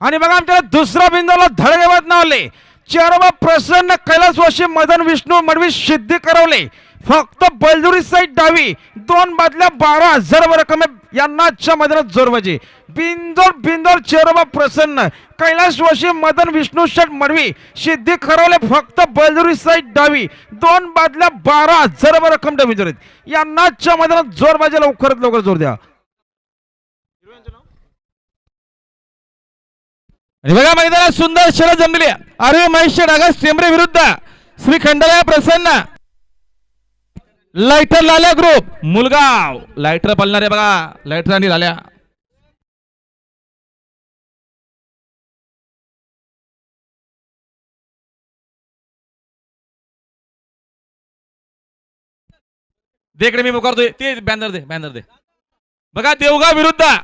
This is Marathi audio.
आणि बघा आमच्याला दुसरा बिंदूला धडगेवत नावले चेरोबा प्रसन्न कैलासवासी मदन विष्णू मडवी सिद्धी करवले. फक्त बलदुरी साईड डावी. दोन बादल्या बारा हजार रकमे यांनाच्या मदनात मैदानात बिंदोर बिंदोर चेरोबा प्रसन्न. कैलासवासी मदन विष्णू शेठ मडवी सिद्धी खरवले फक्त बलदुरी साईड डावी. दोन बादल्या बारा हजार रक्कम डबी जोरीत. यांनाच्या मदनात जोर जोरबाजी लवकरात लवकर जोर द्या. आणि बघा मैदानात सुंदर शरद जमलेली अरे महेश डागस टेंबरे विरुद्ध. श्री खंडराया प्रसन्न. Lighter Lalya group Mulgaon. Lighter पळणार आहे बघा. लायटर आणि लाल्या. दे मी पुकारतोय ते बॅनर दे बॅनर दे. बघा देवगाव विरुद्ध.